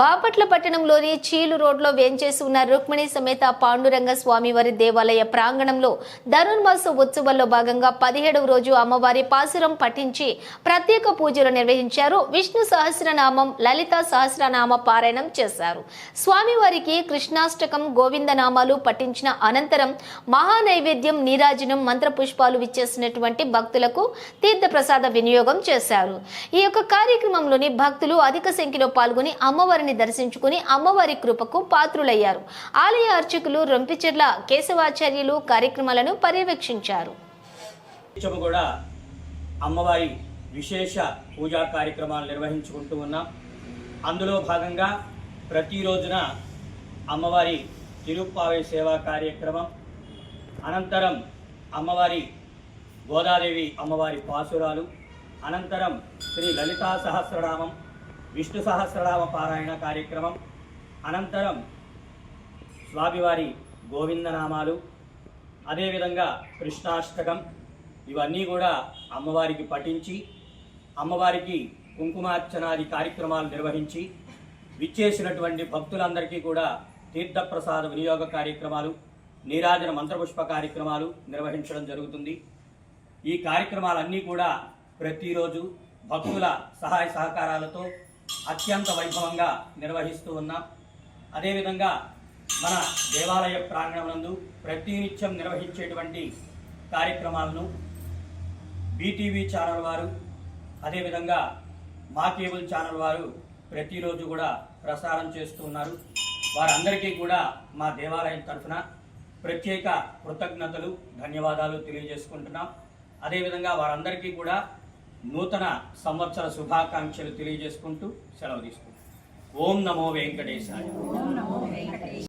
బాపట్ల పట్టణంలోని చీలు రోడ్లో వేంచేసి ఉన్న రుక్మిణి సమేత పాండురంగ స్వామివారి దేవాలయ ప్రాంగణంలో ధనుర్మాస ఉత్సవాల్లో భాగంగా పదిహేడవ రోజు అమ్మవారి పాసురం పఠించి ప్రత్యేక పూజలు నిర్వహించారు. విష్ణు సహస్రనామం లలిత సహస్రనామ పారాయణం చేశారు. స్వామివారికి కృష్ణాష్టకం గోవిందనామాలు పఠించిన అనంతరం మహానైవేద్యం నీరాజనం మంత్రపుష్పాలు విచ్చేసినటువంటి భక్తులకు తీర్థప్రసాద వినియోగం చేశారు. ఈ యొక్క కార్యక్రమంలోని భక్తులు అధిక సంఖ్యలో పాల్గొని అమ్మవారిని దర్శించుకుని అమ్మవారి కృపకు పాత్రులయ్యారు. ఆలయ అర్చకులు రొంపిచెర్ల కేశవాచార్యులు కార్యక్రమాలను పర్యవేక్షించారు. కూడా అమ్మవారి విశేష పూజా కార్యక్రమాలు నిర్వహించుకుంటూ ఉన్నాం. అందులో భాగంగా ప్రతిరోజున అమ్మవారి తిరుప్పావే సేవా కార్యక్రమం అనంతరం అమ్మవారి గోదాదేవి అమ్మవారి పాసురాలు అనంతరం శ్రీ లలితా సహస్రనామం విష్ణు సహస్రనామ పారాయణ కార్యక్రమం. అనంతరం స్వామివారి గోవిందనామాలు అదేవిధంగా కృష్ణాష్టకం ఇవన్నీ కూడా అమ్మవారికి పఠించి అమ్మవారికి కుంకుమార్చనాది కార్యక్రమాలు నిర్వహించి విచ్చేసినటువంటి భక్తులందరికీ కూడా తీర్థప్రసాద వినియోగ కార్యక్రమాలు నీరాజన మంత్రపుష్ప కార్యక్రమాలు నిర్వహించడం జరుగుతుంది. ఈ కార్యక్రమాలన్నీ కూడా ప్రతిరోజు భక్తుల సహాయ సహకారాలతో అత్యంత వైభవంగా నిర్వహిస్తూ ఉన్నాం. అదేవిధంగా మన దేవాలయ ప్రాంగణమునందు ప్రతినిత్యం నిర్వహించేటువంటి కార్యక్రమాలను బీటీవీ ఛానల్ వారు అదేవిధంగా మా కేబుల్ ఛానల్ వారు ప్రతిరోజు కూడా ప్రసారం చేస్తూ ఉన్నారు. వారందరికీ కూడా మా దేవాలయం తరఫున ప్రత్యేక కృతజ్ఞతలు ధన్యవాదాలు తెలియజేసుకుంటున్నాం. అదేవిధంగా వారందరికీ కూడా నూతన సంవత్సర శుభాకాంక్షలు తెలియజేసుకుంటూ సెలవు తీసుకుంటాం ఓం నమో వెంకటేశాయ.